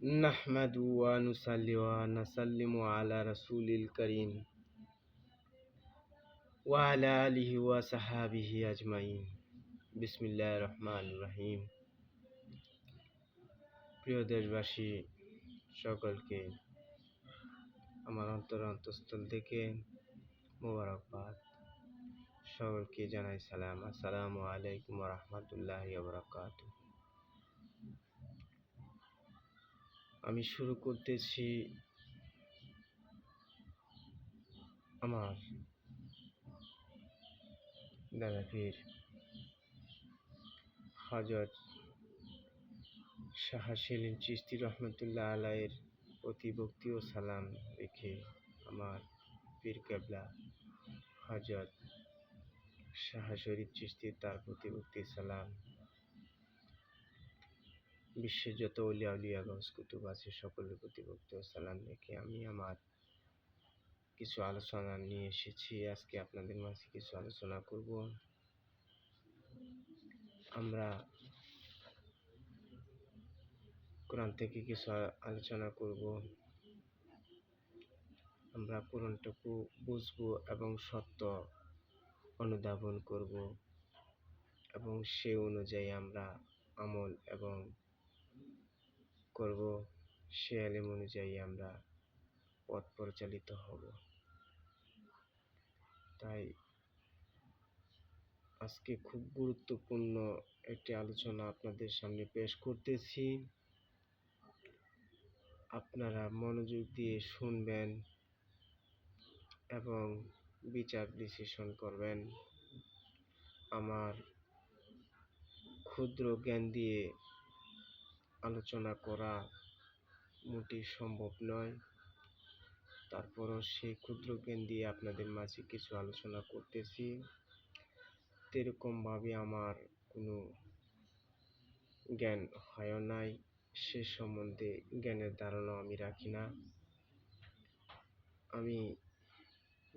نحمد ونصلي ونسلم على رسول الكريم وعلى آله وصحابه أجمعين بسم الله الرحمن الرحيم প্রিয় দেশবাসী সকলকে আমার অন্তর অন্তঃস্থল থেকে মোবারকবাদ সকলকে জানাই সালাম আসসালামু আলাইকুম রহমতুল্লাহ বরকাত আমি শুরু করতেছি আমার দাদা পীর হজরত শাহ সেলিম চিস্তি রহমতুল্লাহ আলায়ের প্রতি ভক্তি ও সালাম রেখে আমার পীর কেবলা হজরত শাহ শরীফ চিস্তি তার প্রতি ভক্তি সালাম বিশ্বের যত অলিয়া উলিয়া গজ কুতুব আছে, সকলের প্রতি ভক্তি সালাম রেখে আমি আমার কিছু আলোচনা নিয়ে এসেছি। আজকে আপনাদের মাঝে কিছু আলোচনা করব। আমরা কোরআন থেকে কিছু আলোচনা করব। আমরা কোরআনটুকু বুঝব এবং সত্য অনুধাবন করব এবং সে অনুযায়ী আমরা আমল এবং করব, সে আলেম অনুযায়ী আমরা পথ পরিচালিত হব। তাই আজকে খুব গুরুত্বপূর্ণ একটি আলোচনা আপনাদের সামনে পেশ করতেছি। আপনারা মনোযোগ দিয়ে শুনবেন এবং বিচার বিশ্লেষণ করবেন। আমার ক্ষুদ্র জ্ঞান দিয়ে আলোচনা করা মোটেই সম্ভব নয়। তারপরও সেই ক্ষুদ্র জ্ঞান দিয়ে আপনাদের মাঝে কিছু আলোচনা করতেছি। সেরকমভাবে আমার কোনো জ্ঞান হয় নাই। সে সম্বন্ধে জ্ঞানের ধারণা আমি রাখি না। আমি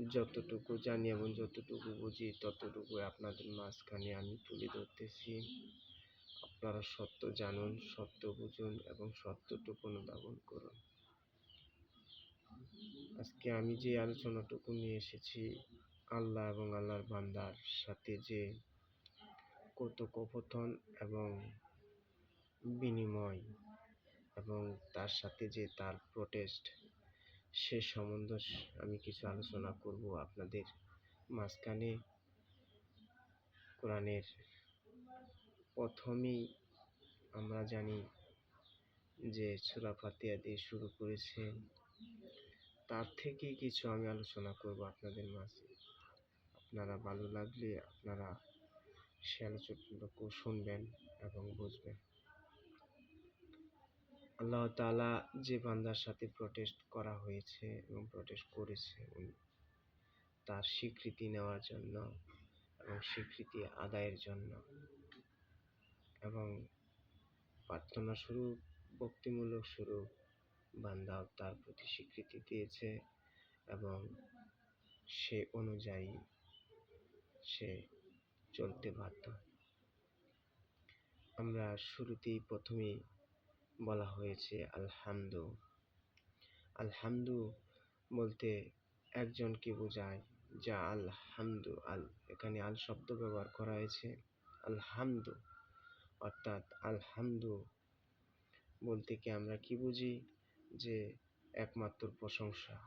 যতটুকু জানি এবং যতটুকু বুঝি ততটুকু আপনাদের মাঝখানে আমি তুলে ধরতেছি। আপনারা সত্য জানুন, সত্য বুঝুন এবং সত্যটুকু অনুধাবন করুন। আজকে আমি যে আলোচনাটুকু নিয়ে এসেছি, আল্লাহ এবং আল্লাহর বান্দার সাথে যে কথোপকথন এবং বিনিময় এবং তার সাথে যে তার প্রোটেস্ট সে সম্বন্ধে আমি কিছু আলোচনা করব আপনাদের মাঝখানে। কোরআনের প্রথমেই আমরা জানি যে সুরা ফাতিয়া দিয়ে শুরু করেছে তার থেকে কিছু আমি আলোচনা করব আপনাদের মাঝে। আপনারা ভালো লাগলে আপনারা সে আলোচনাটুকু শুনবেন এবং বুঝবেন। আল্লাহ তালা যে বান্দার সাথে প্রটেস্ট করা হয়েছে এবং প্রটেস্ট করেছে তার স্বীকৃতি নেওয়ার জন্য এবং স্বীকৃতি আদায়ের জন্য এবং প্রার্থনা স্বরূপ ভক্তিমূলক স্বরূপ বান্দাও তার প্রতি স্বীকৃতি দিয়েছে এবং সে অনুযায়ী সে চলতে বাধ্য। আমরা শুরুতেই প্রথমেই বলা হয়েছে, আলহামদু। আলহামদু বলতে একজনকে বোঝায় যা আলহামদু, আল, এখানে আল শব্দ ব্যবহার করা হয়েছে, আলহামদু। অর্থাৎ আলহামদু বলতে কি আমরা কি বুঝি? যে একমাত্র প্রশংসা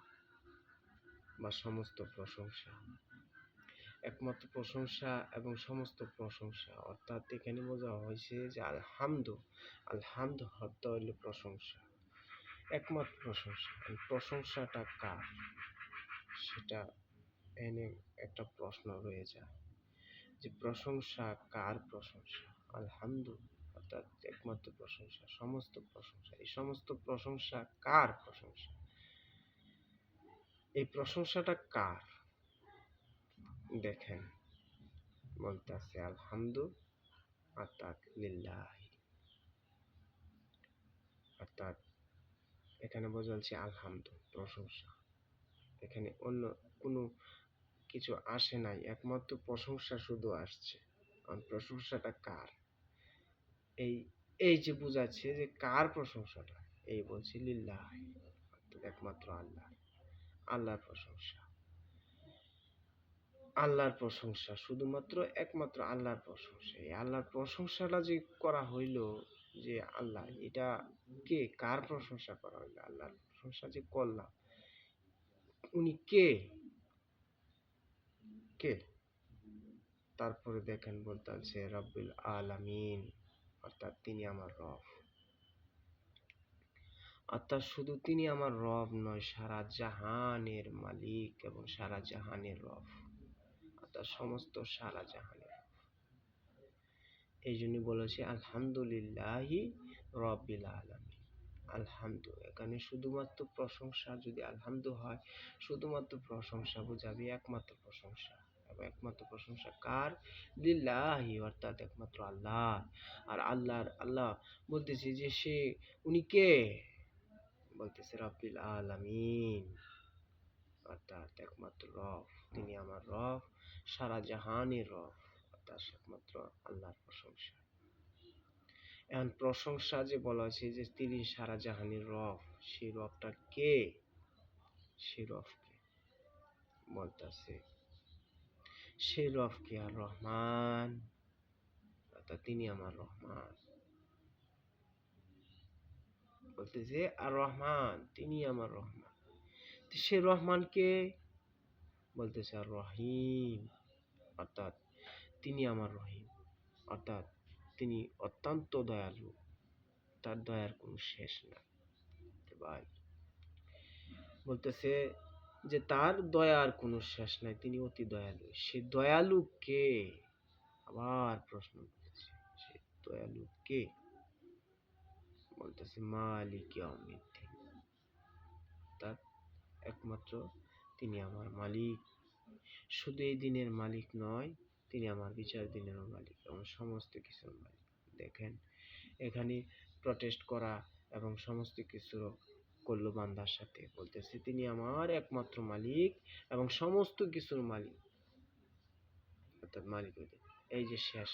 বা সমস্ত প্রশংসা। একমাত্র প্রশংসা এবং সমস্ত প্রশংসা। অর্থাৎ এখানে বোঝা হয়েছে যে আলহামদু আলহামদু হত্যা হইল প্রশংসা। একমাত্র প্রশংসা। প্রশংসাটা কার? সেটা এনে একটা প্রশ্ন রয়ে যায়। যে প্রশংসা কার প্রশংসা? আলহামদু অর্থাৎ একমাত্র প্রশংসা, সমস্ত প্রশংসা। এই সমস্ত প্রশংসা কার প্রশংসা? এই প্রশংসাটা কার? দেখেন বলতেছে আলহামদু, অর্থাৎ লিল্লাহি। অর্থাৎ এখানে বোঝাচ্ছে আলহামদু, প্রশংসা। এখানে অন্য কোনো কিছু আসে নাই, একমাত্র প্রশংসা শুধু আসছে। কারণ প্রশংসাটা কার? এই এই যে বোঝাচ্ছে যে কার প্রশংসাটা? এই বলছি লিল্লাহ একমাত্র আল্লাহ। আল্লাহর প্রশংসা। আল্লাহর প্রশংসা শুধুমাত্র একমাত্র আল্লাহর প্রশংসা। এই আল্লাহর প্রশংসাটা যে করা হইল যে আল্লাহ, এটা কে? কার প্রশংসা করা হইল? আল্লাহর প্রশংসা যে করলাম, উনি কে? কে? তারপরে দেখেন বলতেছে, রব্বিল আলামিন। অর্থাৎ তিনি আমার রব। অর্থাৎ শুধু তিনি আমার রব নয়, সারা জাহানের মালিক এবং সারা জাহানের রব। অর্থাৎ সমস্ত সারা জাহানের এই জন্য বলেছে, আলহামদুলিল্লাহি রব্বিল আলামিন। আলহামদু, এখানে শুধুমাত্র প্রশংসা, যদি আলহামদু হয়, শুধুমাত্র প্রশংসা বোঝাবে, একমাত্র প্রশংসা। একমাত্র প্রশংসা কার? লিল্লাহি, অর্থাৎ একমাত্র আল্লাহ। আর আল্লাহর, আল্লাহ বলতেছে যে সে, উনি কে? বলতেছে রব্বিল আলামিন। অর্থাৎ একমাত্র রব। তিনি আমার রব, সারা জাহানের রব। অর্থাৎ একমাত্র আল্লাহর প্রশংসা। এখন প্রশংসা যে বলা হয়েছে যে তিনি সারা জাহানের রব, সেই রবটা কে? সেই রবকে বলতেছে সেই রবকে আর রহমান। অর্থাৎ তিনি আমার রহমান। বলতেছে, আর রহমান, তিনি আমার রহমান। সে রহমানকে বলতেছে, আর রহিম। অর্থাৎ তিনি আমার রহিম। অর্থাৎ তিনি অত্যন্ত দয়ালু। তার দয়ার কোনো শেষ তো ভাই, বলতেছে যে তার দয়ার কোনো শেষ নাই, তিনি অতি দয়ালু। সে দয়ালু কে? আবার প্রশ্ন করতেছে সে দয়ালু কে? বলতেছে, মালিক তার একমাত্র তিনি আমার মালিক। শুধু এই দিনের মালিক নয়, তিনি আমার বিচার দিনেরও মালিক এবং সমস্ত কিছুর মালিক। দেখেন, এখানে প্রটেস্ট করা এবং সমস্ত কিছু করল বান্দার সাথে। বলতেছে, তিনি আমার একমাত্র মালিক এবং সমস্ত কিছুর মালিক। অর্থাৎ মালিক এই যে শেষ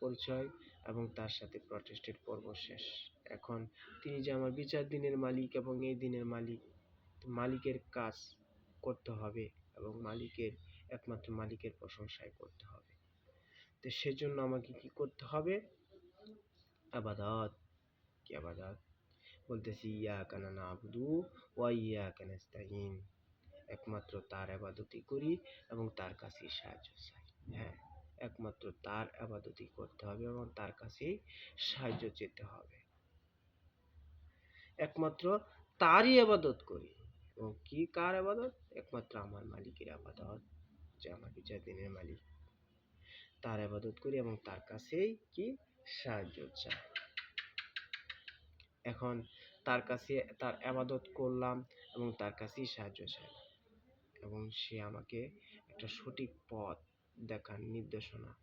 পরিচয় এবং তার সাথে প্রটেস্টের পর্ব শেষ। এখন তিনি যে আমার বিচার দিনের মালিক এবং এই দিনের মালিক মালিকের কাজ করতে হবে এবং মালিকের, একমাত্র মালিকের প্রশংসাই করতে হবে। তো সেজন্য আমাকে কি করতে হবে? আবাদত। কি আবাদত? বলতেছি, ইয়া কানা না আবদু ওয়া ইয়া কানাস্তাইন একমাত্র তার আবাদতি করি এবং তার কাছেই সাহায্য চাই। হ্যাঁ একমাত্র তার আবাদতি করতে হবে এবং তার কাছেই সাহায্য চেতে হবে। একমাত্র তারই আবাদত করি। এবং কি কার আবাদত? একমাত্র আমার মালিকের আবাদত, যে আমার বিচার দিনের মালিক। তার আবাদত করি এবং তার কাছেই কি? সাহায্য চাই। এখন তার কাছে, তার আবাদত করলাম এবং তার কাছেই সাহায্য চাইলাম। এবং সে আমাকে একটা সঠিক পথ দেখার নির্দেশনা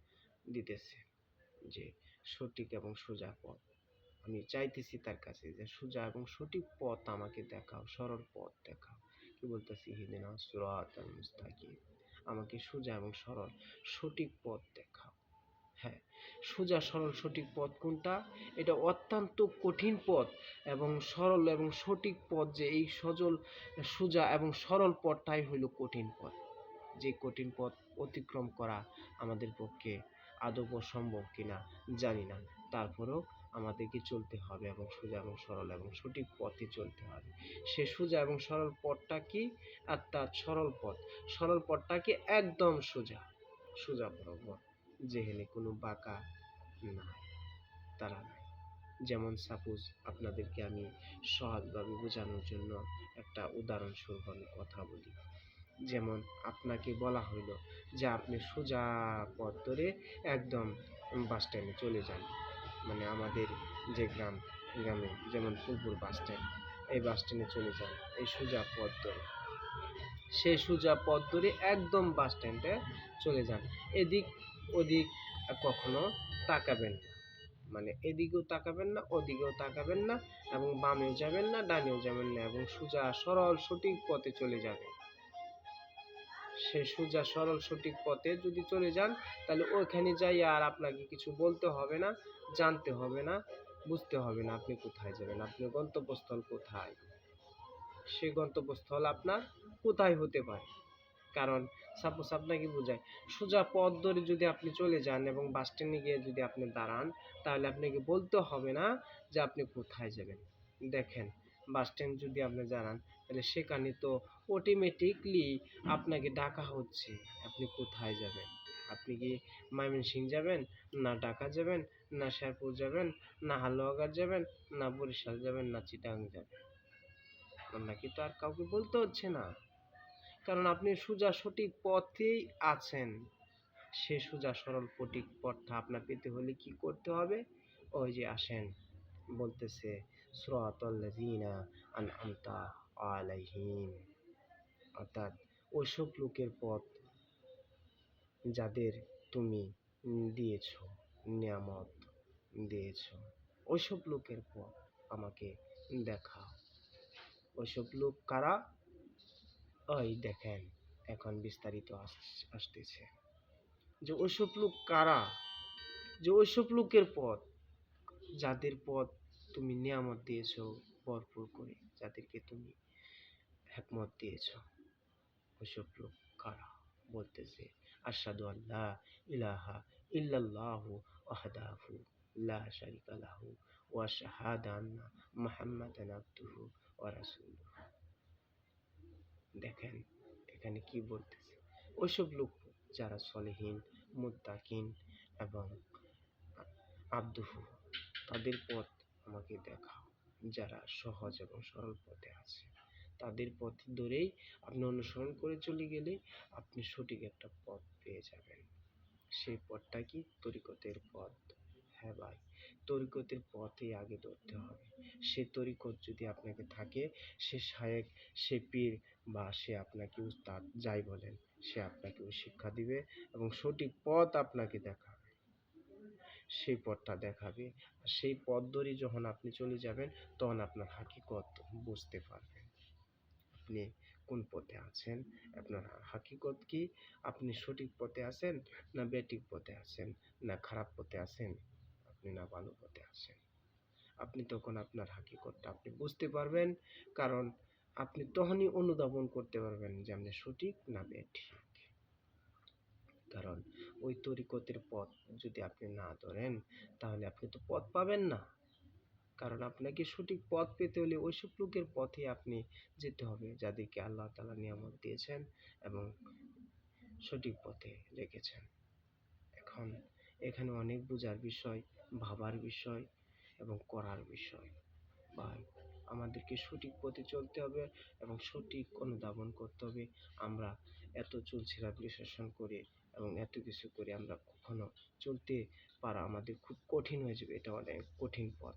দিতেছে যে সঠিক এবং সোজা পথ। আমি চাইতেছি তার কাছে যে সোজা এবং সঠিক পথ আমাকে দেখাও, সরল পথ দেখাও। কি বলতেছি? হিদিনা সুরাত মুস্তাকিম। আমাকে সোজা এবং সরল সঠিক পথ দেখাও। হ্যাঁ সোজা সরল সঠিক পথ কোনটা? এটা অত্যন্ত কঠিন পথ এবং সরল এবং সঠিক পথ যে এই সজল, সোজা এবং সরল পথটাই হইল কঠিন পথ। যে কঠিন পথ অতিক্রম করা আমাদের পক্ষে আদৌ সম্ভব কিনা জানি না। তারপরেও আমাদেরকে চলতে হবে এবং সোজা এবং সরল এবং সঠিক পথে চলতে হবে। সে সোজা এবং সরল পথটা কি? আর তার সরল পথ। সরল পথটা কি? একদম সোজা। সোজা বরাবর। যেখানে কোনো বাঁকা নাই, তারা নাই। যেমন সাপোজ আপনাদেরকে আমি সহজভাবে বোঝানোর জন্য একটা উদাহরণস্বরূপ আমি কথা বলি। যেমন আপনাকে বলা হইল যে আপনি সোজা পথ ধরে একদম বাস স্ট্যান্ডে চলে যান। মানে আমাদের যে গ্রাম, গ্রামে যেমন ফুলপুর বাস স্ট্যান্ড এই বাস স্ট্যান্ডে চলে যান এই সোজা পথ ধরে। সেই সোজা পথ ধরে একদম বাস স্ট্যান্ডে চলে যান। এদিক ওদিক কখনো তাকাবেন না। মানে এদিকেও তাকাবেন না, ওদিকেও তাকাবেন না এবং বামেও যাবেন না, ডানেও যাবেন না এবং সোজা সরল সঠিক পথে চলে যাবেন। সে সোজা সরল সঠিক পথে যদি চলে যান, তাহলে ওইখানে যাই আর আপনাকে কিছু বলতে হবে না, জানতে হবে না, বুঝতে হবে না আপনি কোথায় যাবেন, আপনার গন্তব্যস্থল কোথায়? সে গন্তব্যস্থল আপনার কোথায় হতে পারে? কারণ সাপোজ আপনাকে বোঝায়। সোজা পথ ধরে যদি আপনি চলে যান এবং বাস স্ট্যান্ডে গিয়ে যদি আপনি দাঁড়ান, তাহলে আপনাকে বলতে হবে না যে আপনি কোথায় যাবেন। দেখেন বাস স্ট্যান্ড যদি আপনি দাঁড়ান, তাহলে সেখানে তো অটোমেটিকলি আপনাকে ডাকা হচ্ছে, আপনি কোথায় যাবেন? আপনি কি ময়মনসিং যাবেন, না ঢাকা যাবেন, না শেরপুর যাবেন, না হালুয়াঘাট যাবেন, না বরিশাল যাবেন, না চিটাং যাবেন? আপনাকে তো আর কাউকে বলতে হচ্ছে না। কারণ আপনি সোজা সঠিক পথেই আছেন। সে সোজা সরল সঠিক পথটা আপনার পেতে হলে কি করতে হবে? ওই যে আসেন, বলতেছে সুরাতাল্লাযীনা আনআমতা আলাইহিম। অর্থাৎ ওইসব লোকের পথ যাদের তুমি দিয়েছ, নিয়ামত দিয়েছ, ওইসব লোকের পথ আমাকে দেখাও। ওইসব লোক কারা? ওই দেখেন, এখন বিস্তারিত আস- আসতেছে। যে ওইসব লোক কারা? যে ওইসব লোকের পথ। যাদের পথ তুমি নিয়ামত দিয়েছ, ভরপুর করে। যাদেরকে তুমি একমত দিয়েছ। ওইসব লোক কারা? বলতেছে, আশহাদু আল্লাহ ইলাহা ইল্লাল্লাহু ওয়াহদাহু লা শারিকা লাহু ওয়া আশহাদু আন্না মুহাম্মাদান আবদুহু ওয়া রাসূলুহু। দেখেন, এখানে কি বলতেছে? ওইসব লোক যারা সলেহীন, মুত্তাকিন এবং আব্দুহু তাদের পথ আমাকে দেখাও। যারা সহজ এবং সরল পথে আছে, তাদের পথ ধরেই আপনি অনুসরণ করে চলে গেলে আপনি সঠিক একটা পথ পেয়ে যাবেন। সেই পথটা কি? তরিকতের পথ। হ্যাঁ ভাই, তরিকতের পথে আগে ধরতে হবে। সে তরিকত যদি আপনাকে থাকে, সে শায়েক সে পীর বা সে আপনাকে উস্তাদ, যাই বলেন, সে আপনাকে শিক্ষা দিবে এবং সঠিক পথ আপনাকে দেখাবে। সেই পথটা দেখাবে সেই পথ ধরে যখন আপনি চলে যাবেন, তখন আপনার হাকিকত বুঝতে পারবেন। আপনি কোন পথে আছেন? আপনার হাকিকত কি? আপনি সঠিক পথে আছেন না বেঠিক পথে আছেন? না খারাপ পথে আছেন? আপনি না ভালো পথে আছেন আপনি তখন আপনার হাকিকতটা আপনি বুঝতে পারবেন, কারণ আপনি তখনই অনুধাবন করতে পারবেন যে আপনি সঠিক না বেঠিক। কারণ ওই তরিকতের পথ যদি আপনি না ধরেন, তাহলে আপনি তো পথ পাবেন না। কারণ আপনাকে সঠিক পথ পেতে হলে ওইসব লোকের পথে আপনি যেতে হবে, যাদেরকে আল্লাহ তালা নিয়ামত দিয়েছেন এবং সঠিক পথে রেখেছেন। এখন এখানে অনেক বোঝার বিষয়। ভাবার বিষয় এবং করার বিষয়। ভাই, আমাদেরকে সঠিক পথে চলতে হবে এবং সঠিক অনুধাবন করতে হবে। আমরা এত চলছিলাম বিশ্লেষণ করে এবং এত কিছু করে আমরা কখনো চলতে পারা আমাদের খুব কঠিন হয়ে যাবে। এটা অনেক কঠিন পথ।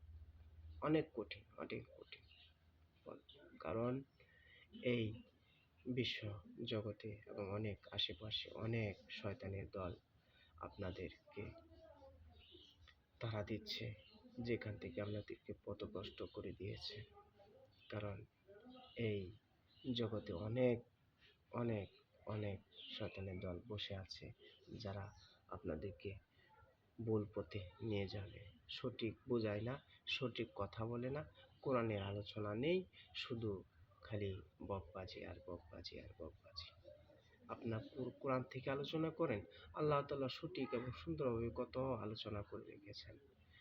অনেক কঠিন অনেক কঠিন পথ। কারণ এই বিশ্ব জগতে এবং অনেক আশেপাশে অনেক শয়তানের দল আপনাদেরকে তাড়া দিচ্ছে, যেখান থেকে আপনাদেরকে পথভ্রষ্ট করে দিয়েছে। কারণ এই জগতে অনেক অনেক অনেক শয়তানের দল বসে আছে, যারা আপনাদেরকে ভুল পথে নিয়ে যাবে। সঠিক বোঝায় না, সঠিক কথা বলে না, কোরআনের আলোচনা নেই, শুধু খালি বকবাজি আর বকবাজি আর বকবাজি। আপনার কোরআন থেকে আলোচনা করেন, আল্লাহ তাআলা সঠিক এবং সুন্দরভাবে কত আলোচনা করে রেখেছেন।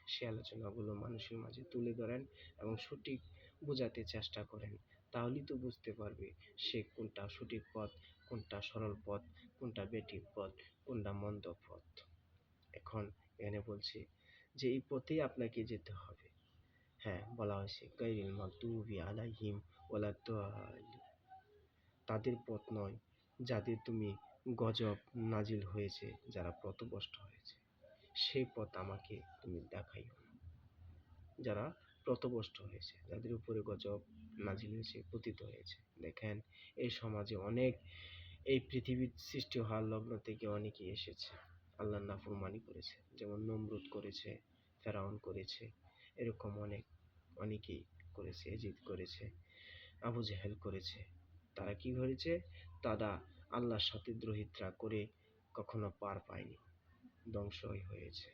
সেই আলোচনাগুলো মানুষের মাঝে তুলে ধরেন এবং সঠিক বোঝাতে চেষ্টা করেন। তাহলেই তো বুঝতে পারবে সে কোনটা সঠিক পথ, কোনটা সরল পথ, কোনটা বেঠিক পথ, কোনটা মন্দ পথ। এখন এখানে বলছি যে এই পথেই আপনাকে যেতে হবে। হ্যাঁ বলা হয়েছে গাইরিল মাগদুবি আলাইহিম দাল্লিন তাদের পথ নয় যাদের তুমি গজব নাজিল হয়েছে, যারা পথভ্রষ্ট হয়েছে, সেই পথ আমাকে তুমি দেখাইও যারা পথভ্রষ্ট হয়েছে, যাদের উপরে গজব নাজিল হয়েছে, পতিত হয়েছে। দেখেন, এই সমাজে অনেক, এই পৃথিবীর সৃষ্টি হওয়ার লগ্ন থেকে অনেকেই এসেছে। আল্লাহর নাফরমানি করেছে, যেমন নমরুদ করেছে, ফেরাউন করেছে, এরকম অনেক, অনেকেই করেছে, এজিদ করেছে, আবু জেহেল করেছে। তারা কি করেছে? তারা আল্লাহর সাথে দ্রোহিত্রা করে কখনো পার পায়নি। ধ্বংসই হয়েছে।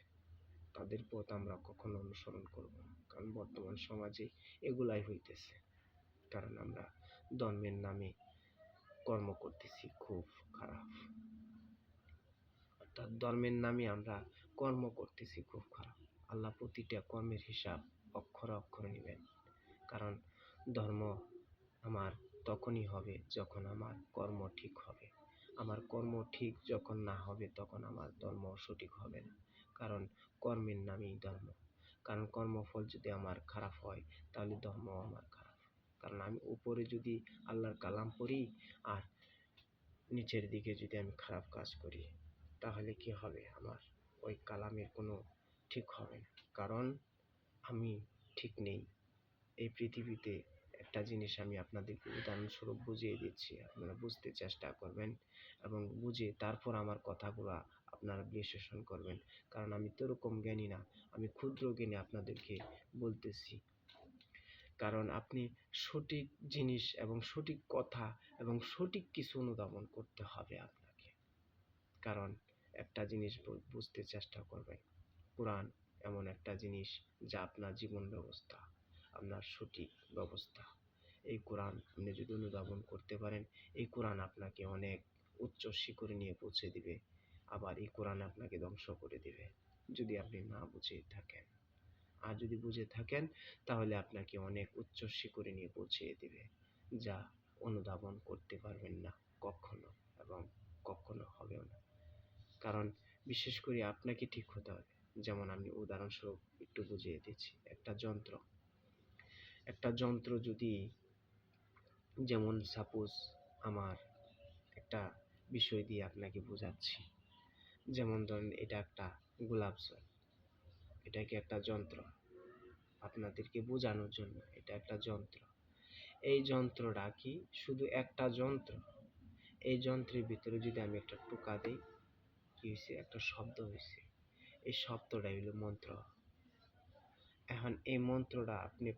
তাদের পথ আমরা কখনো অনুসরণ করব না। কারণ বর্তমান সমাজে এগুলাই হইতেছে। কারণ আমরা ধর্মের নামে কর্ম করতেছি, খুব খারাপ। অর্থাৎ ধর্মের নামে আমরা কর্ম করতেছি, খুব খারাপ। আল্লাহ প্রতিটা কর্মের হিসাব অক্ষরে অক্ষরে নেবেন। কারণ ধর্ম আমার তখনই হবে যখন আমার কর্ম ঠিক হবে। আমার কর্ম ঠিক যখন না হবে তখন আমার ধর্ম সঠিক হবে না। কারণ কর্মের নামেই ধর্ম। কারণ কর্মফল যদি আমার খারাপ হয়, তাহলে ধর্ম আমার খারাপ। কারণ আমি উপরে যদি আল্লাহর কালাম পড়ি আর নিচের দিকে যদি আমি খারাপ কাজ করি, তাহলে কি হবে? আমার ওই কালামের কোনো ঠিক হবে না। কারণ আমি ঠিক নেই। এই পৃথিবীতে একটা জিনিস আমি আপনাদেরকে উদাহরণস্বরূপ বুঝিয়ে দিচ্ছি। আপনারা বুঝতে চেষ্টা করবেন এবং বুঝে তারপর আমার কথাগুলো আপনারা বিশ্লেষণ করবেন। কারণ আমি তো ওরকম জ্ঞানী না, আমি ক্ষুদ্র জ্ঞানী আপনাদেরকে বলতেছি। কারণ আপনি সঠিক জিনিস এবং সঠিক কথা এবং সঠিক কিছু অনুধাবন করতে হবে আপনাকে। কারণ একটা জিনিস বুঝতে চেষ্টা করবেন। কোরআন এমন একটা জিনিস যা আপনার জীবন ব্যবস্থা, আপনার সঠিক ব্যবস্থা। এই কোরআন আপনি যদি অনুধাবন করতে পারেন, এই কোরআন আপনাকে অনেক উচ্চ শিখরে নিয়ে পৌঁছে দিবে, আবার এই কোরআন আপনাকে ধ্বংস করে দিবে, যদি আপনি না বুঝে থাকেন। আর যদি বুঝে থাকেন, তাহলে আপনাকে অনেক উচ্চ শিখরে নিয়ে পৌঁছে দিবে, যা অনুধাবন করতে পারবেন না কখনো এবং কখনো হবেও না। কারণ বিশেষ করে আপনাকে ঠিক হতে হবে। যেমন আমি উদাহরণস্বরূপ একটু বুঝিয়ে দিচ্ছি, একটা যন্ত্র। একটা যন্ত্র যদি যেমন সাপোজ আমার একটা বিষয় দিয়ে আপনাকে বোঝাচ্ছি। যেমন ধরেন এটা একটা গোলাপ জল। এটা কি একটা যন্ত্র? আপনাদেরকে বোঝানোর জন্য এটা একটা যন্ত্র। এই যন্ত্রটা কি শুধু একটা যন্ত্র? এই যন্ত্রের ভিতরে যদি আমি একটা টোকা দিই, কি হয়েছে একটা শব্দ হয়েছে এই শব্দটাই হলো মন্ত্র। এখন এই মন্ত্রটা আপনি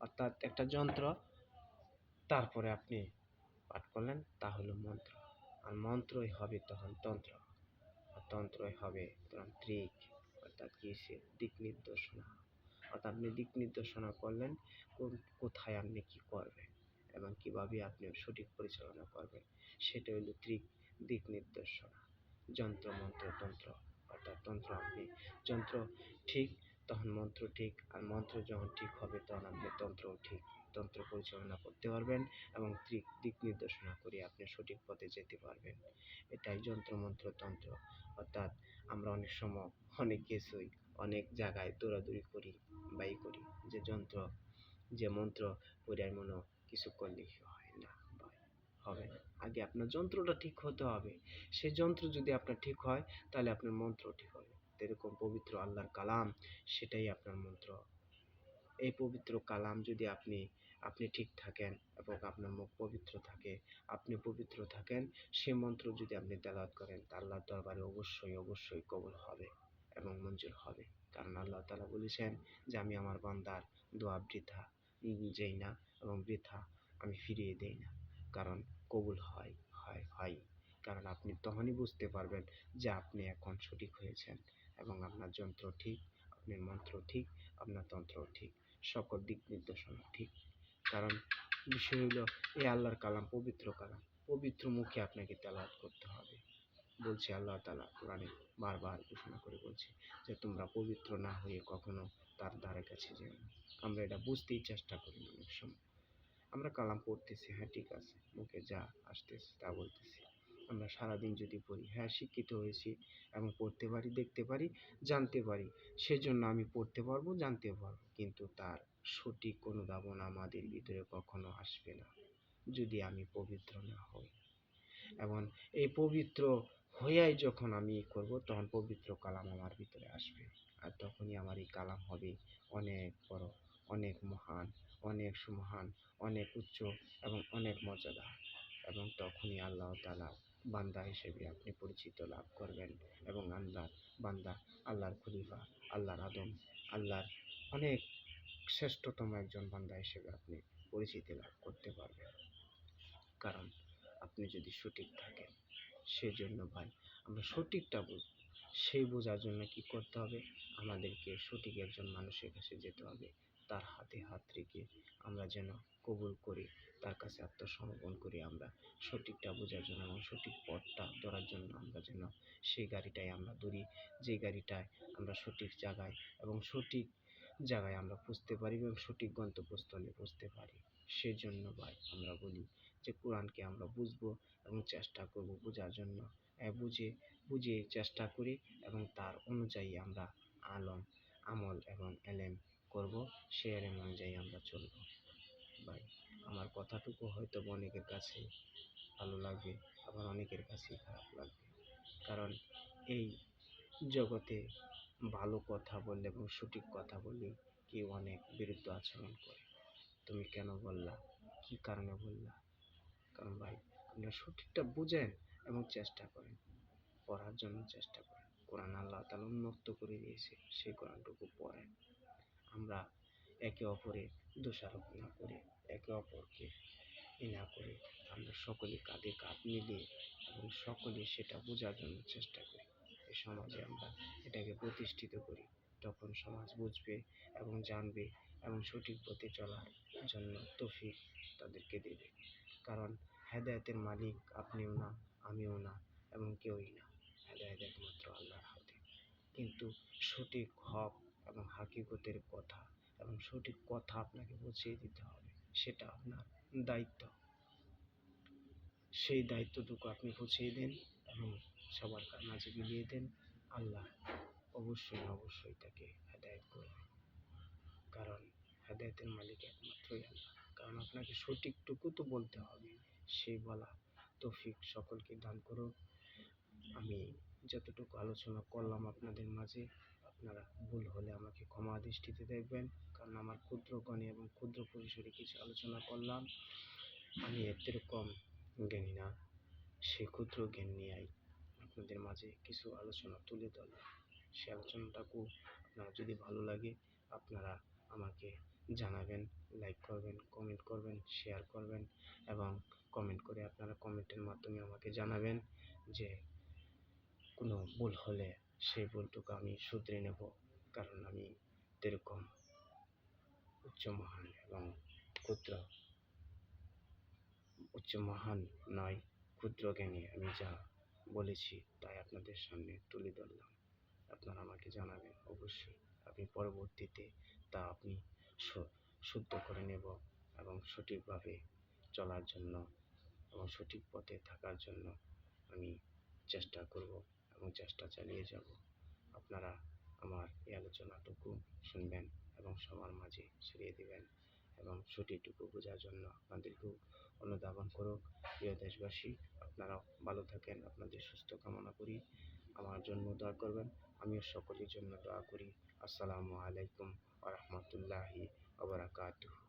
অর্থাৎ একটা যন্ত্র তারপরে আপনি পাঠ করলেন, তা হলো মন্ত্র। আর মন্ত্রই হবে তখন তন্ত্র। আর তন্ত্রই হবে তান্ত্রিক, অর্থাৎ কি হয়েছে দিক নির্দেশনা। অর্থাৎ আপনি দিক নির্দেশনা করলেন, কোন, কোথায় আপনি কি করবেন এবং কীভাবে আপনি সঠিক পরিচালনা করবেন, সেটা হলো ত্রিক দিক নির্দেশনা। যন্ত্র, মন্ত্র, তন্ত্র। অর্থাৎ তন্ত্র আপনি, যন্ত্র ঠিক, তখন মন্ত্র ঠিক, আর মন্ত্র যখন ঠিক হবে তখন আপনি তন্ত্রও ঠিক। তন্ত্র পরিচালনা করতে পারবেন এবং দিক নির্দেশনা করে আপনি সঠিক পথে যেতে পারবেন। এটাই যন্ত্র মন্ত্র তন্ত্র। অর্থাৎ আমরা অনেক সময় অনেক কিছুই, অনেক জায়গায় দৌড়াদৌড়ি করি বাই করি যে যন্ত্র, যে মন্ত্র পড়ে মনে কিছু করলে হয় না হবে না। আগে আপনার যন্ত্রটা ঠিক হতে হবে। সেই যন্ত্র যদি আপনার ঠিক হয় তাহলে আপনার মন্ত্র ঠিক হবে। এরকম পবিত্র আল্লাহর কালাম, সেটাই আপনার মন্ত্র। এই পবিত্র কালাম যদি আপনি আপনি ঠিক থাকেন এবং আপনার মুখ পবিত্র থাকে, আপনি পবিত্র থাকেন, সে মন্ত্র যদি আপনি তেলাওয়াত করেন, তা আল্লাহর দরবারে অবশ্যই অবশ্যই কবুল হবে এবং মঞ্জুর হবে। কারণ আল্লাহ তাআলা বলেছেন যে, আমি আমার বান্দার দোয়া বৃথা যেই না এবং বৃথা আমি ফিরিয়ে দেই না। কারণ কবুল হয় হয় হয়। কারণ আপনি তখনই বুঝতে পারবেন যে, আপনি এখন সঠিক হয়েছেন এবং আপনার যন্ত্র ঠিক, আপনার মন্ত্র ঠিক, আপনার তন্ত্র ঠিক। সকল দিক নির্দেশনা, ঠিক? কারণ বিষয় হলো এই আল্লাহর কালাম, পবিত্র কালাম। পবিত্র মুখে আপনাকে তেলাওয়াত করতে হবে। বলছে আল্লাহ তালা কোরআনে বারবার ঘোষণা করে বলছে যে, তোমরা পবিত্র না হয়ে কখনো তার দ্বারে কাছে যেও না। আমরা এটা বুঝতেই চেষ্টা করি অনেক সময়। আমরা কালাম পড়তেছি হ্যাঁ ঠিক আছে। মুখে যা আসতেছে তা বলতেছি। আমরা সারাদিন যদি পড়ি হ্যাঁ শিক্ষিত হয়েছি এবং পড়তে পারি, দেখতে পারি, জানতে পারি, সেজন্য আমি পড়তে পারব, জানতে পারব। কিন্তু তার সঠিক অনুধাবন আমাদের ভিতরে কখনো আসবে না, যদি আমি পবিত্র না হই। এবং এই পবিত্র হইয়াই যখন আমি করব, তখন পবিত্র কালাম আমার ভিতরে আসবে। আর তখনই আমার এই কালাম হবে অনেক বড়, অনেক মহান, অনেক সুমহান, অনেক উচ্চ এবং অনেক মর্যাদা। এবং তখনই আল্লাহ তাআলা বান্দা হিসেবে আপনি পরিচিত লাভ করবেন এবং আল্লাহর বান্দা, আল্লাহর খলিফা, আল্লাহর আদম, আল্লাহর অনেক শ্রেষ্ঠতম একজন বান্দা হিসেবে আপনি পরিচিতি লাভ করতে পারবেন। কারণ আপনি যদি সঠিক থাকেন, সেজন্য ভাই আমরা সঠিকটা বুঝব সেই বোঝার জন্য কি করতে হবে? আমাদেরকে সঠিক একজন মানুষের কাছে যেতে হবে। তার হাতে হাত রেখে আমরা যেন কবুল করি তার কাছে আত্মসমর্পণ করি আমরা। সঠিকটা বোঝার জন্য এবং সঠিক পথটা ধরার জন্য আমরা যেন সেই গাড়িটাই আমরা ধরি যে গাড়িটায় আমরা সঠিক জায়গায় এবং সঠিক জায়গায় আমরা পৌঁছতে পারি এবং সঠিক গন্তব্যস্থলে পৌঁছতে পারি। সেজন্য ভাই আমরা বলি যে কোরআনকে আমরা বুঝব এবং চেষ্টা করব বোঝার জন্য। আহ, বুঝে বুঝে চেষ্টা করি এবং তার অনুযায়ী আমরা আলম আমল এবং এলেম করব সেই এলেম অনুযায়ী আমরা চলব। ভাই। আমার কথাটুকু হয়তো অনেকের কাছে ভালো লাগবে, আবার অনেকের কাছে খারাপ লাগবে। কারণ এই জগতে ভালো কথা বললে এবং সঠিক কথা বললে কেউ অনেক বিরুদ্ধ আচরণ করে। তুমি কেন বললা? কি কারণে বললা? কারণ ভাই, আপনারা সঠিকটা বুঝেন এবং চেষ্টা করেন। পড়ার জন্য চেষ্টা করেন। কোরআন আল্লাহ তালা উন্মুক্ত করে দিয়েছে, সেই কোরআনটুকু পড়েন। আমরা একে অপরে দোষারোপ না করে একে অপরকে ই না করে। আমরা সকলে কাঁধে কাঁধ মিলিয়ে এবং সকলে সেটা বোঝার জন্য চেষ্টা করি। এই সমাজে আমরা এটাকে প্রতিষ্ঠিত করি। তখন সমাজ বুঝবে এবং জানবে এবং সঠিক পথে চলার জন্য তৌফিক তাদেরকে দেবে। কারণ হেদায়েতের মালিক আপনিও না, আমিও না এবং কেউই না। হেদায়েত একমাত্র আল্লাহর হাতে। কিন্তু সঠিক হক এবং হাকিকতের কথা এবং সঠিক কথা আপনাকে বুঝিয়ে দিতে হবে। সেটা আপনার দায়িত্ব। সেই দায়িত্বটুকু আপনি বুঝিয়ে দেন এবং সবার মাঝে বিলিয়ে দেন। আল্লাহ অবশ্যই অবশ্যই তাকে হেদায়েত করবে কারণ হেদায়েতের মালিক একমাত্রই আল্লাহ। কারণ আপনাকে সঠিকটুকু তো বলতে হবে। সেই বলা তৌফিক সকলকে দান করুক। আমি যতটুকু আলোচনা করলাম আপনাদের মাঝে আপনারা ভুল হলে আমাকে ক্ষমা দৃষ্টিতে দেখবেন। কারণ আমার ক্ষুদ্র জ্ঞানী এবং ক্ষুদ্র পরিসরে কিছু আলোচনা করলাম। আমি এরকম জ্ঞানী না, সে ক্ষুদ্র জ্ঞান নিয়েই আপনাদের মাঝে কিছু আলোচনা তুলে ধরলাম। সে আলোচনাটাকেও আপনার যদি ভালো লাগে, আপনারা আমাকে জানাবেন লাইক করবেন কমেন্ট করবেন শেয়ার করবেন এবং কমেন্ট করে আপনারা কমেন্টের মাধ্যমে আমাকে জানাবেন যে কোনো ভুল হলে সেই ভুলটুকু আমি শুধরে নেব, কারণ আমি এরকম উচ্চ মহান এবং ক্ষুদ্র। উচ্চ মহান নয়, ক্ষুদ্র জ্ঞানী, আমি যা বলেছি তাই আপনাদের সামনে তুলে ধরলাম। আপনারা আমাকে জানাবেন, অবশ্যই আমি পরবর্তীতে তা আপনি শুদ্ধ করে নেব এবং সঠিকভাবে চলার জন্য এবং সঠিক পথে থাকার জন্য আমি চেষ্টা করব। এবং চেষ্টা চালিয়ে যাব। আপনারা আমার এই আলোচনাটুকু শুনবেন এবং সবার মাঝে ছড়িয়ে দিবেন এবং সঠিকটুকু বোঝার জন্য আপনাদেরকেও অনুধাবন করুক। প্রিয় দেশবাসী, আপনারাও ভালো থাকেন, আপনাদের সুস্থ কামনা করি। আমার জন্য দোয়া করবেন, আমিও সকলের জন্য দোয়া করি। আসসালামু আলাইকুম আ রহমতুল্লাহি আবরাকাতুহ